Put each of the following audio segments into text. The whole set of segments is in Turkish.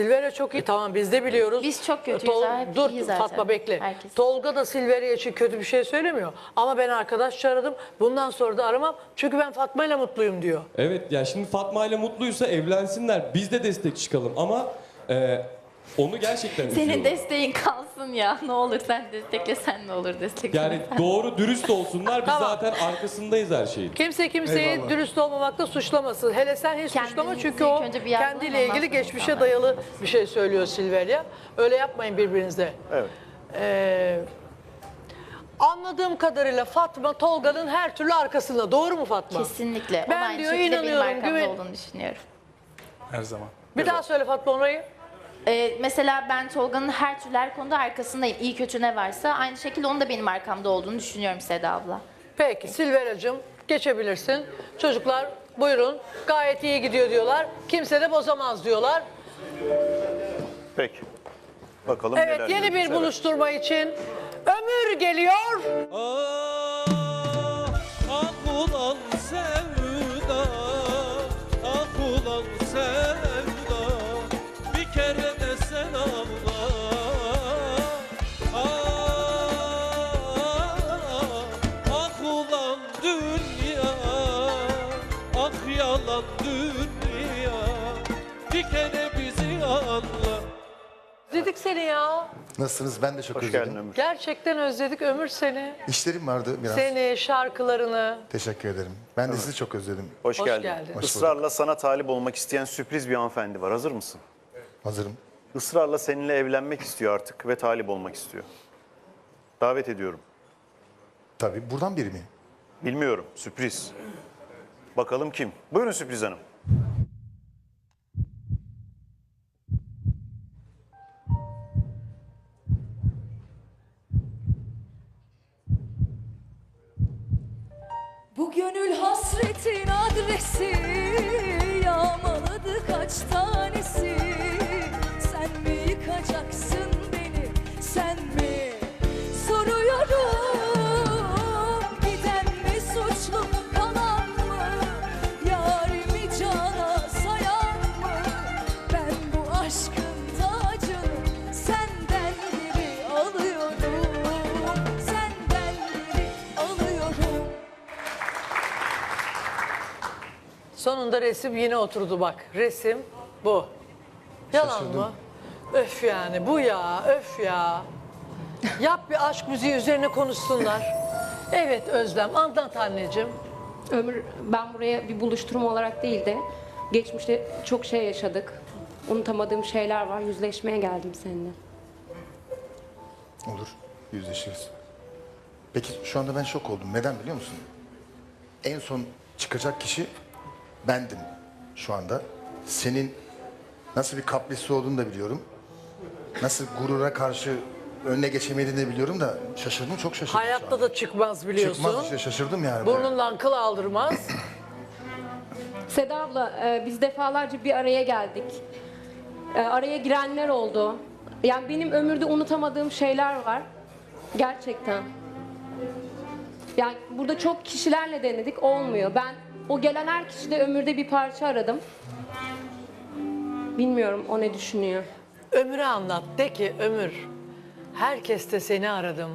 Silveria çok iyi. Tamam biz de biliyoruz. Biz çok kötüyüz Tol- hep Dur iyi zaten. Fatma bekle. Herkes. Tolga da Silveria için kötü bir şey söylemiyor. Ama ben arkadaşça aradım. Bundan sonra da aramam. Çünkü ben Fatma ile mutluyum diyor. Evet ya şimdi Fatma ile mutluysa evlensinler. Biz de destek çıkalım ama e, onu gerçekten Senin üzüyorum. desteğin kalsın ya. Ne olur sen desteklesen ne olur desteklesen. Yani doğru dürüst olsunlar. Biz Tamam. zaten arkasındayız her şeyin. Kimse kimseyi Eyvallah. dürüst olmamakla suçlamasın. Hele sen hiç Kendinizi suçlama çünkü ilk o önce bir yargılayın, kendiyle ondan ilgili sonra geçmişe insanlar. dayalı bir şey söylüyor Silveria. Öyle yapmayın birbirinize. Evet. Ee, anladığım kadarıyla Fatma Tolga'nın her türlü arkasında. Doğru mu Fatma? Kesinlikle. Ben Ben diyor, şekilde benim inanıyorum, arkamda güven- olduğunu düşünüyorum. Her zaman. Bir daha söyle Fatma orayı. Ee, mesela ben Tolga'nın her türlü her konuda arkasındayım. İyi kötü ne varsa aynı şekilde onun da benim arkamda olduğunu düşünüyorum Seda abla. Peki Silveracığım geçebilirsin. Çocuklar buyurun gayet iyi gidiyor diyorlar. Kimse de bozamaz diyorlar. Peki. Bakalım neler Evet yeni bir göreceğiz. Evet. buluşturma için Ömür geliyor. Ah, seni ya. Nasılsınız? Ben de çok Hoş özledim. geldin Ömür. Gerçekten özledik Ömür seni. İşlerim vardı biraz. Seni, şarkılarını. Teşekkür ederim. Ben de sizi çok özledim. Hoş, Hoş geldin. geldin. Hoş Israrla sana talip olmak isteyen sürpriz bir hanımefendi var. Hazır mısın? Hazırım. Israrla seninle evlenmek istiyor artık ve talip olmak istiyor. Davet ediyorum. Tabii buradan biri mi? Bilmiyorum. Sürpriz. Bakalım kim? Buyurun sürpriz hanım. Gönül hasretin adresi. Yağmaladı kaç tanesi. Sen mi yıkacaksın beni? Sen mi resim yine oturdu bak. Resim bu. Yalan Şaşırdım. mı? Öf yani bu ya öf ya. Yap bir aşk müziği üzerine konuşsunlar. Evet Özlem anlat anneciğim. Ömür ben buraya bir buluşturma olarak değil de geçmişte çok şey yaşadık. Unutamadığım şeyler var. Yüzleşmeye geldim seninle. Olur. Yüzleşiriz. Peki şu anda ben şok oldum. Neden biliyor musun? En son çıkacak kişi bendim şu anda. Senin nasıl bir kaprisi olduğunu da biliyorum. Nasıl gurura karşı önüne geçemediğini de biliyorum da şaşırdım çok şaşırdım. şu Hayatta anda. da çıkmaz biliyorsun. Çıkmaz işte şaşırdım yani. Burnundan kıl aldırmaz. Seda abla e, biz defalarca bir araya geldik. E, araya girenler oldu. Yani benim ömürde unutamadığım şeyler var. Gerçekten. Yani burada çok kişilerle denedik olmuyor. Ben o gelen her kişide ömürde bir parça aradım. Bilmiyorum o ne düşünüyor. Ömür'e anlat. De ki Ömür herkes de seni aradım.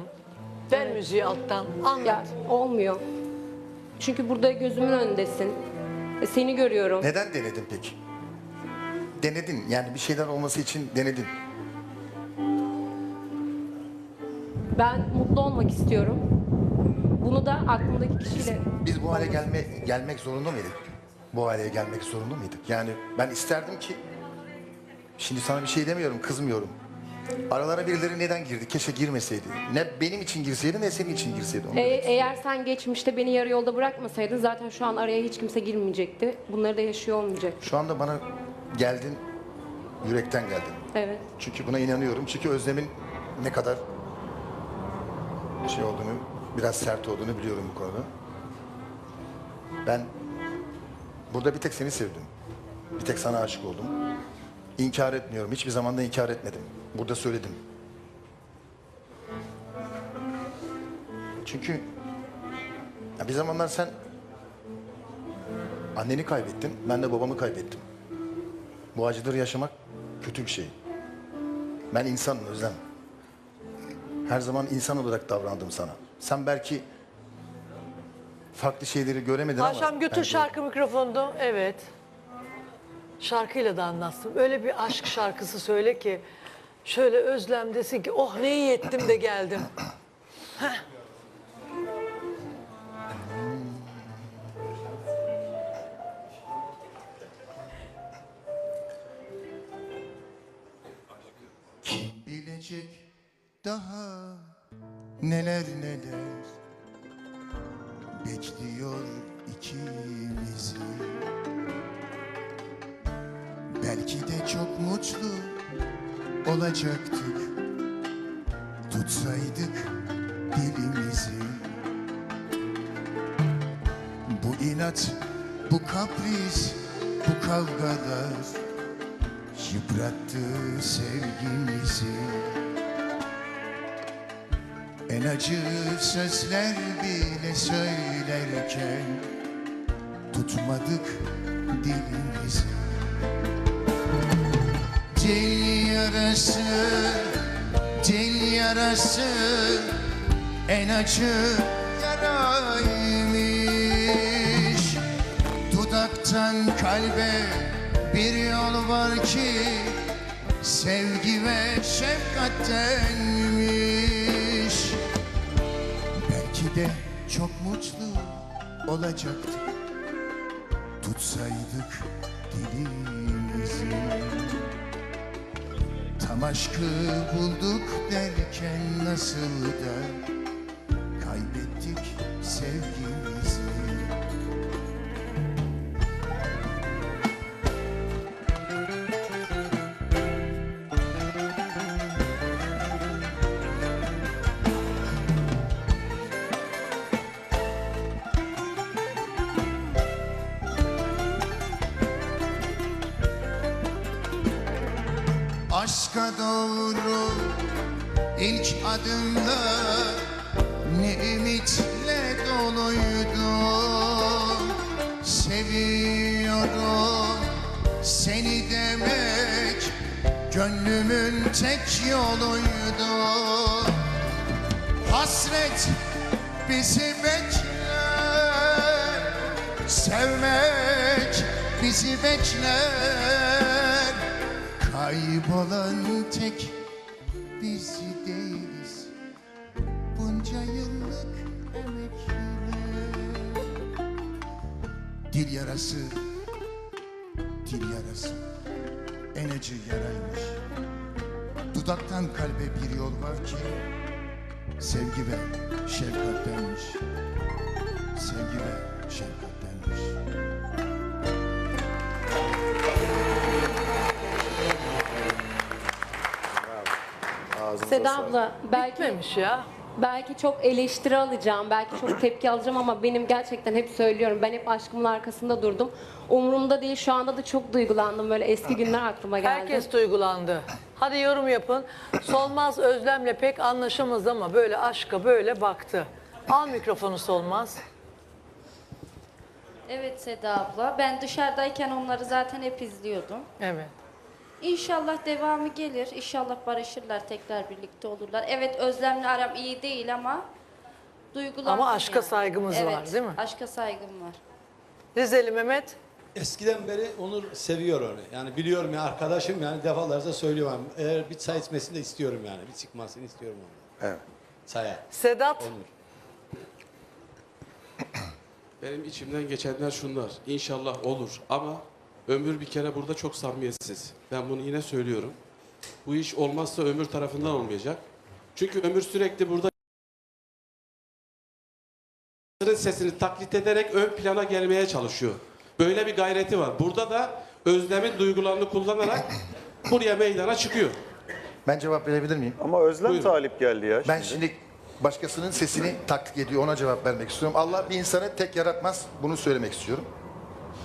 Ver müziği alttan anlat. Ya olmuyor. Çünkü burada gözümün önündesin. E, Seni görüyorum. Neden denedin peki? Denedin yani bir şeyler olması için denedin. Ben mutlu olmak istiyorum. Bunu da aklımdaki kişiyle Biz bu hale gelme, gelmek zorunda mıydık? Bu hale gelmek zorunda mıydık? Yani ben isterdim ki, şimdi sana bir şey demiyorum, kızmıyorum. Aralara birileri neden girdi? Keşke girmeseydi. Ne benim için girseydi ne senin için girseydi. E, eğer sen geçmişte beni yarı yolda bırakmasaydın zaten şu an araya hiç kimse girmeyecekti. Bunları da yaşıyor olmayacak. Şu anda bana geldin, yürekten geldin. Evet. Çünkü buna inanıyorum. Çünkü Özlem'in ne kadar şey olduğunu, biraz sert olduğunu biliyorum bu konuda. Ben burada bir tek seni sevdim. Bir tek sana aşık oldum. İnkar etmiyorum. Hiçbir zaman da inkar etmedim. Burada söyledim. Çünkü ya bir zamanlar sen anneni kaybettin. Ben de babamı kaybettim. Bu acıları yaşamak kötü bir şey. Ben insanım Özlem. Her zaman insan olarak davrandım sana. Sen belki farklı şeyleri göremedin ama... Ayşem götür ben şarkı mikrofonunu. Evet. Şarkıyla da anlatsın. Öyle bir aşk şarkısı söyle ki şöyle özlem desin ki oh ne iyi ettim de geldim. Bilecek daha neler neler bekliyor ikimizi. Belki de çok mutlu olacaktık tutsaydık dilimizi. Bu inat, bu kapris, bu kavgalar yıprattı sevgimizi En acı sözler bile söylerken Tutmadık dilimizi. Dil yarası, dil yarası En acı yaraymış. Dudaktan kalbe bir yol var ki Sevgi ve şefkattenmiş De çok mutlu olacaktık Tutsaydık dilimizi. Tam aşkı bulduk derken nasıl da Kaybettik sevgimizi Aşka doğru ilk adımda ne ümitle doluydum Seviyorum seni demek gönlümün tek yoluydu. Hasret bizi bekler Sevmek bizi bekler Kaybolan tek bizi değiliz. Bunca yıllık emekle Dil yarası Dil yarası. En acı yaraymış. Dudaktan kalbe bir yol var ki Sevgi ve şefkattenmiş Sevgi ve şefkattenmiş Seda sağlık. abla belki Bitmemiş ya. belki çok eleştiri alacağım, belki çok tepki alacağım ama benim gerçekten hep söylüyorum. Ben hep aşkımın arkasında durdum. Umurumda değil. Şu anda da çok duygulandım. Böyle eski günler aklıma geldi. Herkes duygulandı. Hadi yorum yapın. Solmaz Özlem'le pek anlaşamaz ama böyle aşka böyle baktı. Al mikrofonu Solmaz. Evet Seda abla. Ben dışarıdayken onları zaten hep izliyordum. Evet. İnşallah devamı gelir. İnşallah barışırlar, tekrar birlikte olurlar. Evet Özlem'le aram iyi değil ama duygulandım Ama aşka yani. saygımız evet, var, değil mi? aşka saygım var. Rizeli Mehmet. Eskiden beri Onur seviyor onu. Yani biliyorum ya arkadaşım yani defalarca söylüyorum. Eğer bir çay içmesini de istiyorum yani. Bir çıkmasını istiyorum onu. Evet. Çaya. Sedat. Onur. Benim içimden geçenler şunlar. İnşallah olur ama ömür bir kere burada çok samimiyetsiz. Ben bunu yine söylüyorum. Bu iş olmazsa ömür tarafından olmayacak. Çünkü ömür sürekli burada sesini taklit ederek ön plana gelmeye çalışıyor. Böyle bir gayreti var. Burada da Özlem'in duygularını kullanarak buraya meydana çıkıyor. Ben cevap verebilir miyim? Ama Özlem Buyurun. talip geldi ya Ben şimdi. şimdi başkasının sesini taklit ediyor ona cevap vermek istiyorum. Allah bir insanı tek yaratmaz bunu söylemek istiyorum.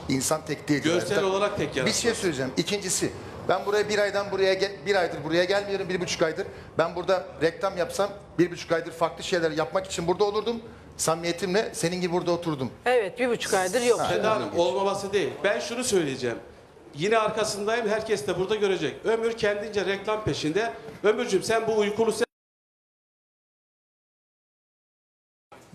İnsan tek değil. Görsel olarak tek Bir yaratmaz. şey söyleyeceğim. İkincisi ben buraya bir aydan buraya bir aydır buraya gelmiyorum bir buçuk aydır. Ben burada reklam yapsam bir buçuk aydır farklı şeyler yapmak için burada olurdum. Samimiyetimle senin gibi burada oturdum. Evet bir buçuk aydır yok. Seda Hanım olmaması değil. Ben şunu söyleyeceğim. yine arkasındayım. Herkes de burada görecek. Ömür kendince reklam peşinde. Ömürcüm sen bu uykulu sen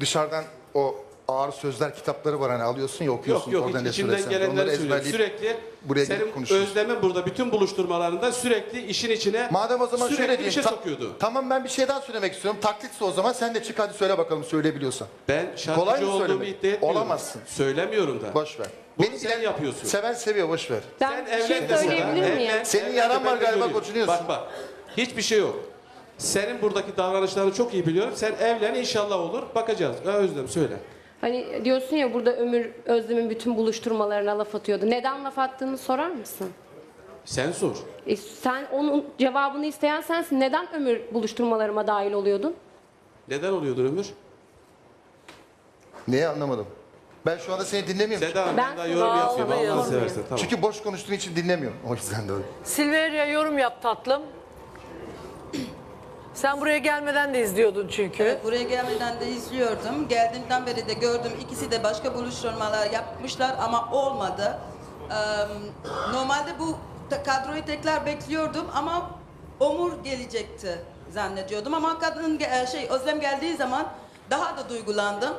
Dışarıdan o ağır sözler kitapları var hani alıyorsun ya okuyorsun. Yok yok oradan hiç ne içimden gelenleri söylüyorum. Sürekli buraya senin. Özlem'in burada bütün buluşturmalarında sürekli işin içine Madem o zaman sürekli şöyle bir diyeyim. şey ta- sokuyordu. Tamam ben bir şey daha söylemek istiyorum. Taklitse o zaman sen de çık hadi söyle bakalım söyleyebiliyorsan. Ben Kolay şarkıcı mı olduğumu söylemek? iddia etmiyorum. Olamazsın. Söylemiyorum da. Boş ver. Bunu Beni sen bilen- yapıyorsun. Seven seviyor boş ver. Ben Sen bir şey evlen de söyleyebilir miyim? evlen, Senin evlen yaran var de galiba, gocunuyorsun. Bak bak. Hiçbir şey yok. Senin buradaki davranışlarını çok iyi biliyorum. Sen evlen inşallah olur. Bakacağız. Ha, Özlem söyle. Hani diyorsun ya burada Ömür Özlem'in bütün buluşturmalarına laf atıyordu. Neden laf attığını sorar mısın? Sen sor. E, sen onun cevabını isteyen sensin. Neden Ömür buluşturmalarıma dahil oluyordun? Neden oluyordur Ömür? Neyi anlamadım. Ben şu anda seni dinlemiyorum. Seda Hanım Ben ben daha yorum almayı Allah'ını seversen. Tamam. Çünkü boş konuştuğun için dinlemiyorum. O yüzden de öyle. Silveria yorum yap tatlım. Sen buraya gelmeden de izliyordun çünkü. Evet, buraya gelmeden de izliyordum. Geldiğimden beri de gördüm. İkisi de başka buluşturmalar yapmışlar ama olmadı. Eee, normalde bu kadroyu tekrar bekliyordum ama Omur gelecekti zannediyordum ama kadın ge- e, şey Özlem geldiği zaman daha da duygulandım.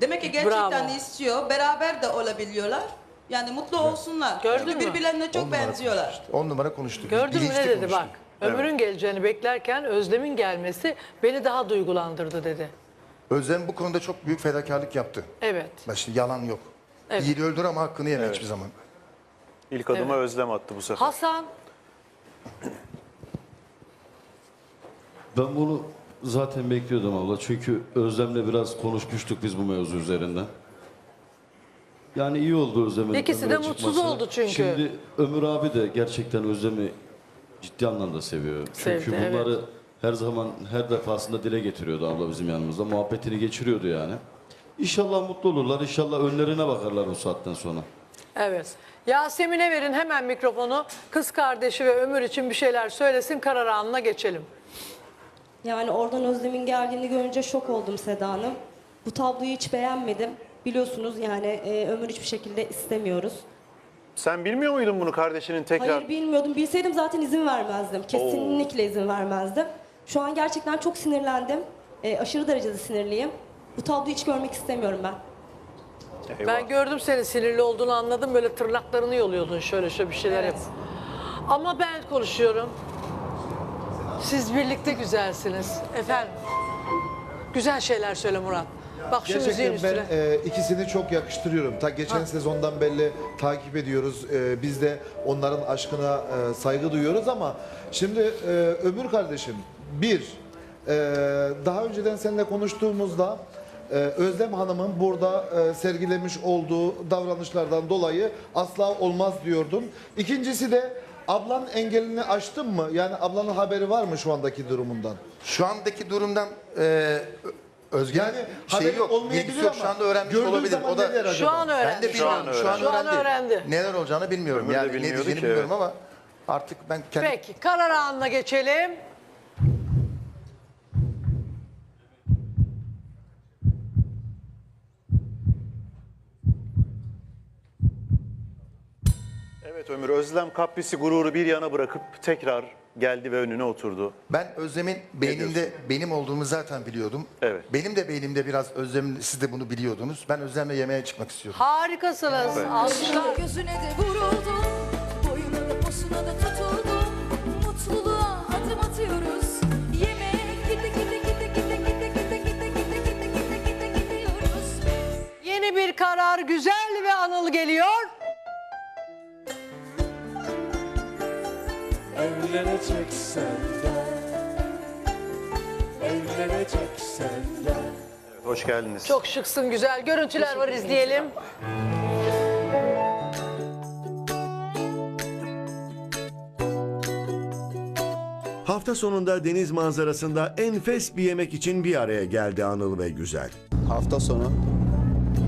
Demek ki gerçekten Bravo. istiyor. Beraber de olabiliyorlar. Yani mutlu olsunlar. Gördün Çünkü mü? birbirlerine çok benziyorlar. On numara konuştuk. Gördün mü ne dedi konuştuk. bak. Ömür'ün geleceğini beklerken Özlem'in gelmesi beni daha duygulandırdı dedi. Özlem bu konuda çok büyük fedakarlık yaptı. Evet. Bak şimdi yalan yok. Evet. İyiliği öldür ama hakkını yeme hiçbir zaman. İlk adımı Evet. Özlem attı bu sefer. Hasan Ben bunu zaten bekliyordum abla. Çünkü Özlem'le biraz konuşmuştuk biz bu mevzu üzerinden. Yani iyi oldu Özlem'in İkisi de mutsuz çıkması. oldu çünkü. Şimdi Ömür abi de gerçekten Özlem'i ciddi anlamda seviyor. Çünkü Sevdi, evet. bunları her zaman her defasında dile getiriyordu abla bizim yanımızda. Muhabbetini geçiriyordu yani. İnşallah mutlu olurlar. İnşallah önlerine bakarlar bu saatten sonra. Evet. Yasemin'e verin hemen mikrofonu. Kız kardeşi ve Ömür için bir şeyler söylesin. Karar anına geçelim. Yani oradan Özlem'in geldiğini görünce şok oldum Seda Hanım. Bu tabloyu hiç beğenmedim. Biliyorsunuz yani e, Ömür hiçbir şekilde istemiyoruz. Sen bilmiyor muydun bunu kardeşinin tekrar? Hayır bilmiyordum. Bilseydim zaten izin vermezdim. Kesinlikle izin vermezdim. Şu an gerçekten çok sinirlendim. E, aşırı derecede sinirliyim. Bu tabloyu hiç görmek istemiyorum ben. Eyvah. Ben gördüm seni sinirli olduğunu anladım. Böyle tırnaklarını yoluyordun şöyle şöyle bir şeyler Evet. yap. Ama ben konuşuyorum. Siz birlikte güzelsiniz. Efendim. Güzel şeyler söyle Murat. Bak şu müziğin Gerçekten ben e, ikisini çok yakıştırıyorum. Ta geçen sezondan belli takip ediyoruz. E, biz de onların aşkına e, saygı duyuyoruz ama şimdi e, Ömür kardeşim bir e, daha önceden seninle konuştuğumuzda e, Özlem Hanım'ın burada e, sergilemiş olduğu davranışlardan dolayı asla olmaz diyordun. İkincisi de ablan engelini aştın mı? Yani ablanın haberi var mı şu andaki durumundan? Şu andaki durumdan e, Özge Yani şey haberi yok, olmayabilir bilgisi yok. ama Şu anda öğrenmiş gördüğün olabilir. zaman O da acaba? Şu an öğrendi. ben de bilmiyorum. Şu an, Şu an öğrendi. öğrendi. Neler olacağını bilmiyorum. Ömür de yani ne bilmiyordu diyeceğini ki, bilmiyorum evet. ama artık ben kendi Peki karar anına geçelim. Evet Ömür, Özlem kaprisi gururu bir yana bırakıp tekrar geldi ve önüne oturdu. Ben Özlem'in beyninde benim olduğumu zaten biliyordum. Evet. Benim de beynimde biraz Özlem'in siz de bunu biliyordunuz. Ben Özlem'le yemeğe çıkmak istiyorum. Harikasınız. Alkışlar. Gözüne de vuruldum Boyuna posuna da tutuldum Mutluluğa adım atıyoruz Yemeğe gide gide gide gide gide gide gide gide gide gide gide gidiyoruz biz Yeni bir karar güzel ve anıl geliyor. Evet, hoş geldiniz. Çok şıksın güzel görüntüler var izleyelim. Hafta sonunda deniz manzarasında enfes bir yemek için bir araya geldi Anıl ve Güzel. Hafta sonu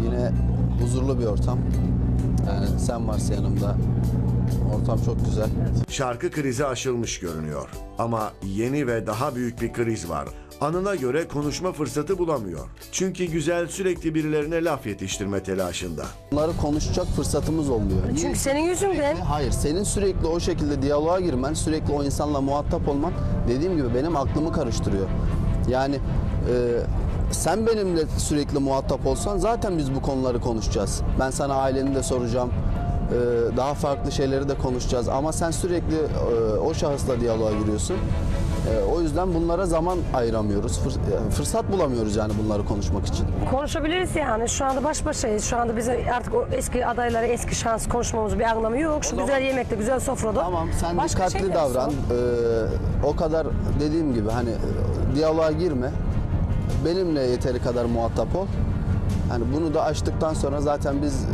yine huzurlu bir ortam. Yani sen varsa yanımda. Ortam çok güzel. Şarkı krizi aşılmış görünüyor. Ama yeni ve daha büyük bir kriz var. Anıl'a göre konuşma fırsatı bulamıyor. Çünkü Güzel sürekli birilerine laf yetiştirme telaşında. Bunları konuşacak fırsatımız olmuyor. Çünkü senin yüzünden. Hayır, senin sürekli o şekilde diyaloğa girmen, sürekli o insanla muhatap olman dediğim gibi benim aklımı karıştırıyor. Yani e, sen benimle sürekli muhatap olsan zaten biz bu konuları konuşacağız. Ben sana aileni de soracağım. E, daha farklı şeyleri de konuşacağız ama sen sürekli e, o şahısla diyaloğa giriyorsun. E, o yüzden bunlara zaman ayıramıyoruz. E, fırsat bulamıyoruz yani bunları konuşmak için. Konuşabiliriz yani. Şu anda baş başayız. Şu anda bize artık o eski adaylara eski şans konuşmamız bir anlamı yok. Şu güzel yemekte, güzel sofrada. Tamam sen Başka dikkatli şeyler davran. Ee, o kadar dediğim gibi hani e, diyaloğa girme. Benimle yeteri kadar muhatap ol. Hani bunu da açtıktan sonra zaten biz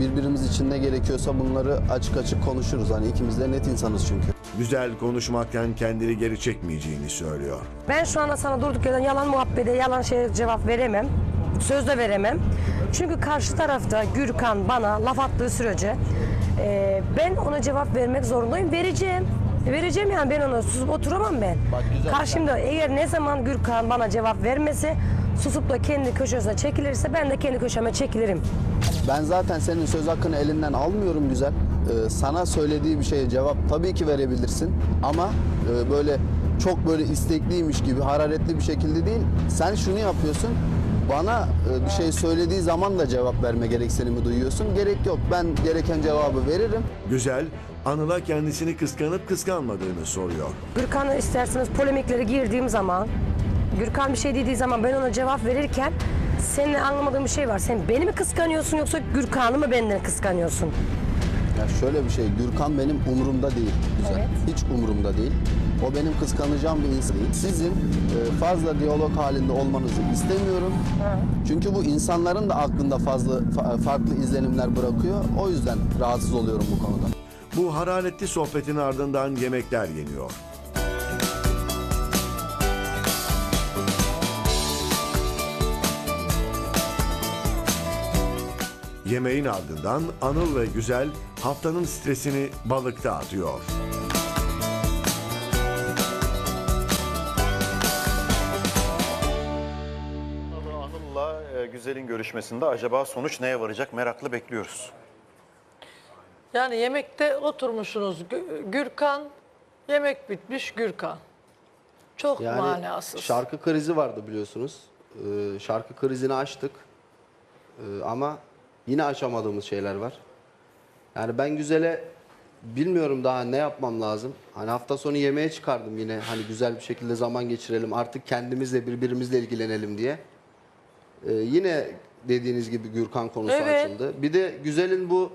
birbirimiz için ne gerekiyorsa bunları açık açık konuşuruz. Hani ikimiz de net insanız çünkü. Güzel konuşmaktan kendini geri çekmeyeceğini söylüyor. Ben şu anda sana durduk yerden yalan muhabbete, yalan şeye cevap veremem. Söz de veremem. Çünkü karşı tarafta Gürkan bana laf attığı sürece e, ben ona cevap vermek zorundayım. Vereceğim. Vereceğim yani ben ona susup oturamam ben. Karşımda eğer ne zaman Gürkan bana cevap vermese susup da kendi köşesine çekilirse ben de kendi köşeme çekilirim. Ben zaten senin söz hakkını elinden almıyorum güzel. Ee, sana söylediği bir şeye cevap tabii ki verebilirsin ama e, böyle çok böyle istekliymiş gibi hararetli bir şekilde değil. Sen şunu yapıyorsun. Bana e, bir şey söylediği zaman da cevap verme gereksinimi duyuyorsun. Gerek yok. Ben gereken cevabı veririm. Güzel, Anıl'a kendisini kıskanıp kıskanmadığını soruyor. Gürkan'ı isterseniz polemiklere girdiğim zaman Gürkan bir şey dediği zaman ben ona cevap verirken senin anlamadığın bir şey var. Sen beni mi kıskanıyorsun yoksa Gürkan'ı mı benden kıskanıyorsun? Ya şöyle bir şey, Gürkan benim umurumda değil. Güzel. Hiç umurumda değil. O benim kıskanacağım bir insan değil. Sizin e, fazla diyalog halinde olmanızı istemiyorum. Çünkü bu insanların da aklında fazla fa- farklı izlenimler bırakıyor. O yüzden rahatsız oluyorum bu konuda. Bu hararetli sohbetin ardından yemekler yeniyor. Yemeğin ardından Anıl ve Güzel haftanın stresini balıkta atıyor. Anıl'la e, Güzel'in görüşmesinde acaba sonuç neye varacak meraklı bekliyoruz. Yani yemekte oturmuşsunuz. Gü- Gürkan, yemek bitmiş Gürkan. Çok manasız. şarkı krizi vardı biliyorsunuz. Ee, şarkı krizini açtık. Ee, ama yine aşamadığımız şeyler var. Yani ben güzele bilmiyorum daha ne yapmam lazım. Hani hafta sonu yemeğe çıkardım yine hani güzel bir şekilde zaman geçirelim. Artık kendimizle birbirimizle ilgilenelim diye. Ee, yine dediğiniz gibi Gürkan konusu Evet. açıldı. Bir de güzelin bu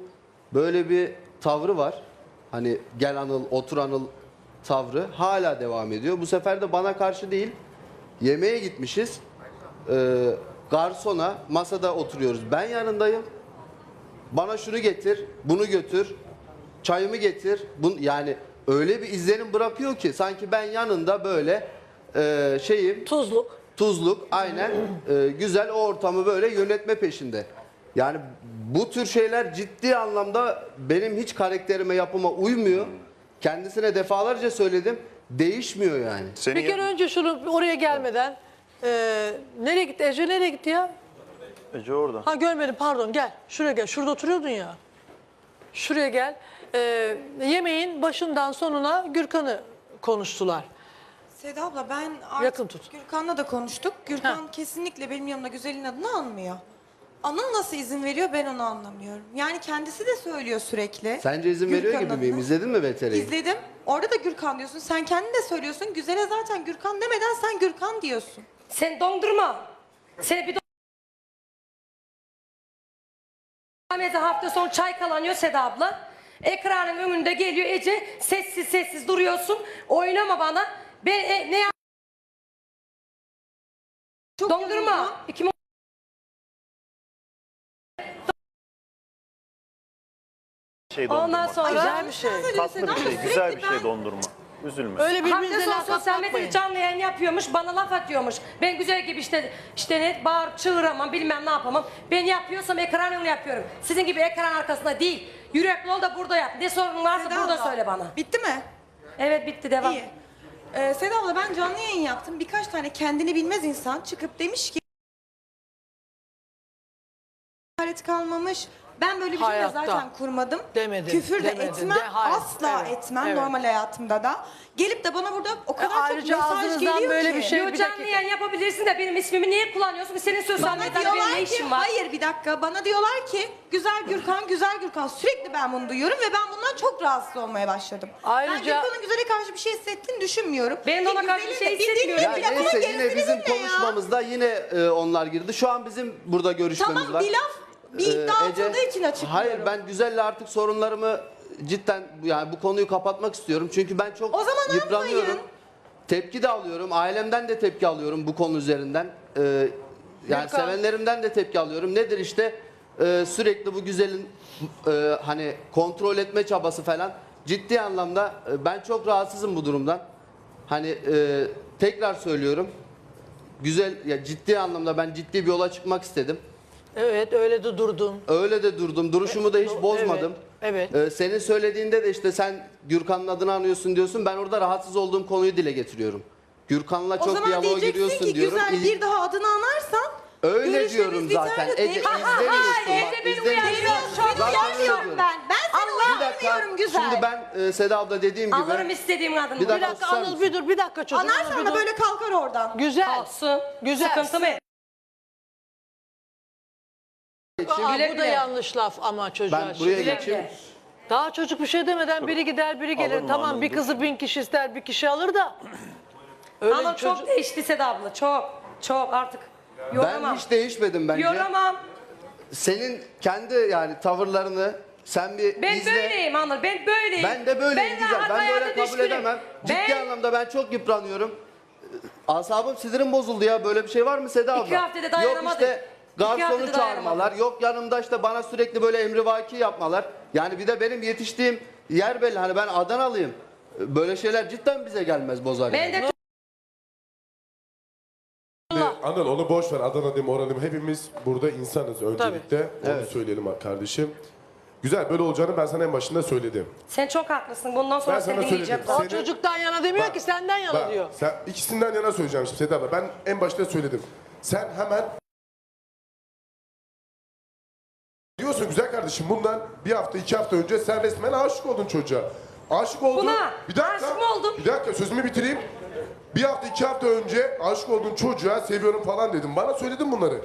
böyle bir tavrı var. Hani gel Anıl, otur Anıl tavrı hala devam ediyor. Bu sefer de bana karşı değil. Yemeğe gitmişiz. Ee, garsona masada oturuyoruz. Ben yanındayım. Bana şunu getir, bunu götür. Çayımı getir. Bun, yani öyle bir izlenim bırakıyor ki sanki ben yanında böyle e, şeyim. Tuzluk. Tuzluk aynen. E, güzel o ortamı böyle yönetme peşinde. Yani bu tür şeyler ciddi anlamda benim hiç karakterime, yapıma uymuyor. Kendisine defalarca söyledim. Değişmiyor yani. Bir kere önce şunu oraya gelmeden e, nereye gitti? Ece nereye gitti ya? Ece orada. Ha görmedim pardon gel. Şuraya gel. Şurada oturuyordun ya. Şuraya gel. E, yemeğin başından sonuna Gürkan'ı konuştular. Seda abla ben artık Yakın tut. Gürkan'la da konuştuk. Gürkan kesinlikle benim yanımda Güzel'in adını almıyor. Anıl nasıl izin veriyor ben onu anlamıyorum. Yani kendisi de söylüyor sürekli. Sence izin veriyor Gürkan'ın gibi miyim? adını. İzledin mi VTR'yi? İzledim. Orada da Gürkan diyorsun. Sen kendin de söylüyorsun. Güzel'e zaten Gürkan demeden sen Gürkan diyorsun. Sen dondurma. Sen bir Ahmet'e hafta sonu çay kalanıyor Seda abla. Ekranın önünde geliyor Ece sessiz sessiz duruyorsun. Oynama bana. Ben e, ne yap- Dondurma. İki Şey Ondan dondurma. sonra- Güzel bir şey. Tatlı bir şey, güzel bir şey dondurma. Üzülme. Öyle Hafta birbirinize sonu laf sosyal medyada atmayın. canlı yayın yapıyormuş, bana laf atıyormuş. Ben güzel gibi işte işte ne bağır çığıramam, bilmem ne yapamam. Ben yapıyorsam ekran önü yapıyorum. Sizin gibi ekran arkasında değil. Yürekli ol da burada yap. Ne sorun varsa Seda burada abla, söyle bana. Bitti mi? Evet bitti devam. İyi. Ee, Seda abla ben canlı yayın yaptım. Birkaç tane kendini bilmez insan çıkıp demiş ki hakaret kalmamış. Ben böyle bir cümle Hayatta. zaten kurmadım. Demedin, Küfür de demedin. etmem. De, hayır. asla Evet, etmem evet. normal hayatımda da. Gelip de bana burada o kadar çok E, ayrıca mesaj ağzınızdan geliyor böyle ki. bir şey- bir canlı dakika. yayın yapabilirsin de benim ismimi niye kullanıyorsun? Senin sosyal Bana medyada benim diyorlar ne ki var? hayır bir dakika bana diyorlar ki güzel Gürkan güzel Gürkan sürekli ben bunu duyuyorum ve ben bundan çok rahatsız olmaya başladım. ben Ayrıca- Gürkan'ın güzele karşı bir şey hissettiğini düşünmüyorum. Benim de Ki ona karşı bir şey hissetmiyorum. Ya neyse yine bizim konuşmamızda yine e, onlar girdi. Şu an bizim burada görüşmemiz Tamam var. bir laf bir Ee, iddia Ece- atıldığı için açıklıyorum. Hayır ben Güzel'le artık sorunlarımı cidden yani bu konuyu kapatmak istiyorum. Çünkü ben çok O zaman yıpranıyorum. yapmayın. Tepki de alıyorum. Ailemden de tepki alıyorum bu konu üzerinden. Ee, yani Gürkan. sevenlerimden de tepki alıyorum. Nedir işte e, sürekli bu güzelin e, hani kontrol etme çabası falan. Ciddi anlamda e, ben çok rahatsızım bu durumdan. Hani e, tekrar söylüyorum. Güzel ya ciddi anlamda ben ciddi bir yola çıkmak istedim. Evet öyle de durdun. Öyle de durdum. Duruşumu da hiç bozmadım. Evet. Ee, senin söylediğinde de işte sen Gürkan'ın adını anıyorsun diyorsun. Ben orada rahatsız olduğum konuyu dile getiriyorum. Gürkan'la o çok zaman diyaloğa diyeceksin giriyorsun ki diyorum. güzel bir daha adını anarsan Öyle görüşmemiz diyorum biter zaten. de Ece değil. izlemiyorsun Ece bak. beni izlemiyorsun. Zaten uyarmıyorum söylüyorum. ben. Ben seni Bir dakika. uyarmıyorum güzel. Şimdi ben e, Seda abla dediğim gibi. Alırım istediğim adını. Bir Bir dakika, dakika susar Anıl mısın? bir dur bir dakika çocuğum. Anıl, bir Anarsan da dur. böyle kalkar oradan. Güzel. Kalsın. Güzel. Sıkıntı mı? Aa, Güle bu da güle. yanlış laf ama çocuğa. Ben buraya şimdi. geçeyim. Daha çocuk bir şey demeden biri gider biri gelir. Mı, tamam bir kızı bin kişi ister bir kişi alır da. Öyle Ama çocuk- çok değişti Seda abla. Çok. Çok artık. Yoramam. Ben hiç değişmedim bence. Yoramam. Senin kendi yani tavırlarını sen bir Ben izle. böyleyim Anıl. Ben böyleyim. Ben de böyleyim Ben güzel. rahat Ben böyle kabul düşkünüm. edemem. Ciddi Ben anlamda ben çok yıpranıyorum. Asabım sinirim bozuldu ya. Böyle bir şey var mı Seda abla? İki haftada Yok dayanamadım. işte İki haftada garsonu çağırmalar. Yok yanımda işte bana sürekli böyle emrivaki yapmalar. Yani bir de benim yetiştiğim yer belli. Hani ben Adanalıyım. Böyle şeyler cidden bize gelmez bozar. ben yani. de Anıl onu boş ver Adana diyeyim Orhan diyeyim. Hepimiz burada insanız öncelikle. Onu söyleyelim kardeşim. Güzel böyle olacağını ben sana en başında söyledim. sen çok haklısın. Bundan sonra Ben sana seni dinleyeceğim. söyledim. O Seni- çocuktan yana demiyor Bak, ki senden yana Bak, diyor. Sen ikisinden yana söyleyeceğim şimdi Seda abla. Ben en başta söyledim. Sen hemen diyorsun güzel kardeşim bundan bir hafta iki hafta önce sen resmen aşık oldun çocuğa. Aşık oldun. Buna bir dakika, aşık mı oldum? Bir dakika sözümü bitireyim. Bir hafta iki hafta önce aşık olduğun çocuğa seviyorum falan dedim. Bana söyledin bunları.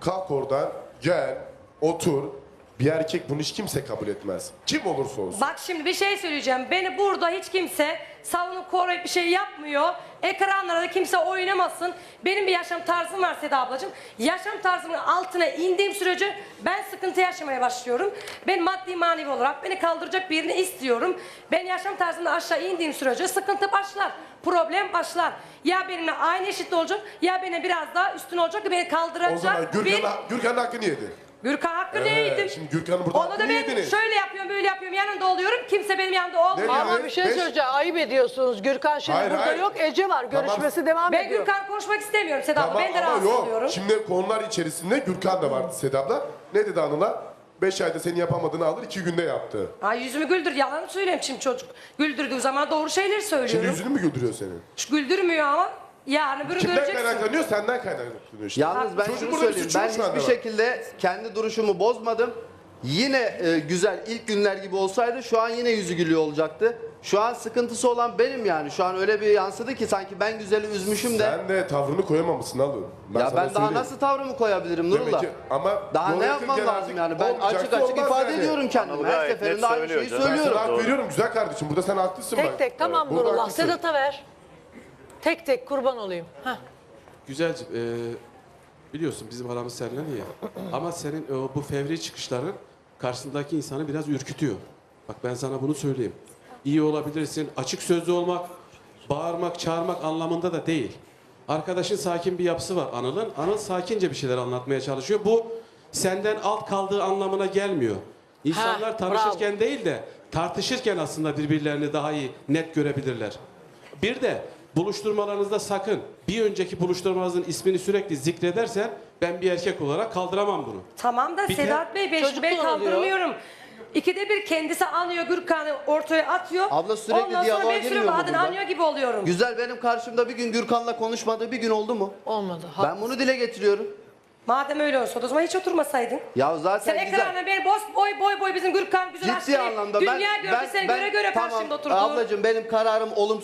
Kalk oradan gel otur. Bir erkek bunu hiç kimse kabul etmez. Kim olursa olsun. Bak şimdi bir şey söyleyeceğim. Beni burada hiç kimse savunup koruyup bir şey yapmıyor. Ekranlara da kimse oynamasın. Benim bir yaşam tarzım var Seda ablacığım. Yaşam tarzımın altına indiğim sürece ben sıkıntı yaşamaya başlıyorum. Ben maddi manevi olarak beni kaldıracak birini istiyorum. Ben yaşam tarzımda aşağı indiğim sürece sıkıntı başlar. Problem başlar. Ya benimle aynı eşitli olacak ya benim biraz daha üstün olacak beni kaldıracak O zaman bir... Gürkan, hakkını yedi. Gürkan hakkı Ee, neydim? Şimdi Gürkan'ın burada Onu da hakkını ben yediniz. şöyle yapıyorum böyle yapıyorum yanında oluyorum. Kimse benim yanında olmuyor. Ne Ama bir şey Beş- söyleyeceğim. Ayıp ediyorsunuz. Gürkan şimdi Hayır, burada hayır. yok. Ece var. Tamam. Görüşmesi devam Ben ediyor. Gürkan konuşmak istemiyorum Seda abla. Tamam Ben de rahatsız yok. oluyorum. Şimdi konular içerisinde Gürkan da vardı Seda abla. Ne dedi Anıl'a? Beş ayda seni yapamadığını alır, iki günde yaptı. Ay yüzümü güldür yalan söyleyeyim şimdi çocuk. Güldürdüğü zaman doğru şeyleri Şimdi söylüyorum. yüzünü mü güldürüyor senin? Hiç güldürmüyor ama yarın bir Kimden göreceksin. kaynaklanıyor? Senden kaynaklanıyor işte. Yalnız ben Çocuk şunu burada bir söyleyeyim. suçu Ben yok şu anda hiçbir bak. şekilde kendi duruşumu bozmadım. Yine e, güzel ilk günler gibi olsaydı şu an yine yüzü gülüyor olacaktı. Şu an sıkıntısı olan benim yani. Şu an öyle bir yansıdı ki sanki ben güzeli üzmüşüm de. Sen de tavrını koyamamışsın Alın. ya ben daha nasıl tavrımı koyabilirim Nurullah? ama Daha ne yapmam lazım yani? Ben açık açık olmaz ifade yani. ediyorum kendimi. Anıl Her gayet net seferinde aynı söylüyor şeyi. Ben sana söylüyorum. hak Doğru. veriyorum güzel kardeşim. Burada sen haklısın bak. Tek tek tamam Burada Nurullah. haklısın. Sedat'a ver. Tek tek kurban olayım. Heh. E, biliyorsun bizim aramız seninle ya. Ama senin o, bu fevri çıkışların karşısındaki insanı biraz ürkütüyor. Bak ben sana bunu söyleyeyim. İyi olabilirsin. Açık sözlü olmak, bağırmak, çağırmak anlamında da değil. Arkadaşın sakin bir yapısı var Anıl'ın. Anıl sakince bir şeyler anlatmaya çalışıyor. Bu senden alt kaldığı anlamına gelmiyor. İnsanlar Ha, tanışırken değil de tartışırken aslında birbirlerini daha iyi net görebilirler. Bir de buluşturmalarınızda sakın bir önceki buluşturmanızın ismini sürekli zikredersen ben bir erkek olarak kaldıramam bunu. Tamam da Bir Sedat Bey ben, Çocukluğun ben oluyor. kaldırmıyorum. İkide bir kendisi anıyor Gürkan'ı ortaya atıyor. Abla sürekli Ondan sonra diyaloğa ben girmiyor mu Bahadır burada? anıyor gibi oluyorum. Güzel benim karşımda bir gün Gürkan'la konuşmadığı bir gün oldu mu? Olmadı. Ben bunu dile getiriyorum. Madem öyle olsa o zaman hiç oturmasaydın. Ya zaten Sen güzel. ekrana beni boş boy boy boy bizim Gürkan güzel Ciddi aşkı. anlamda Dünya ben, gördü ben, sen ben- göre göre tamam, karşımda oturdun. Ablacığım benim kararım olumsuz.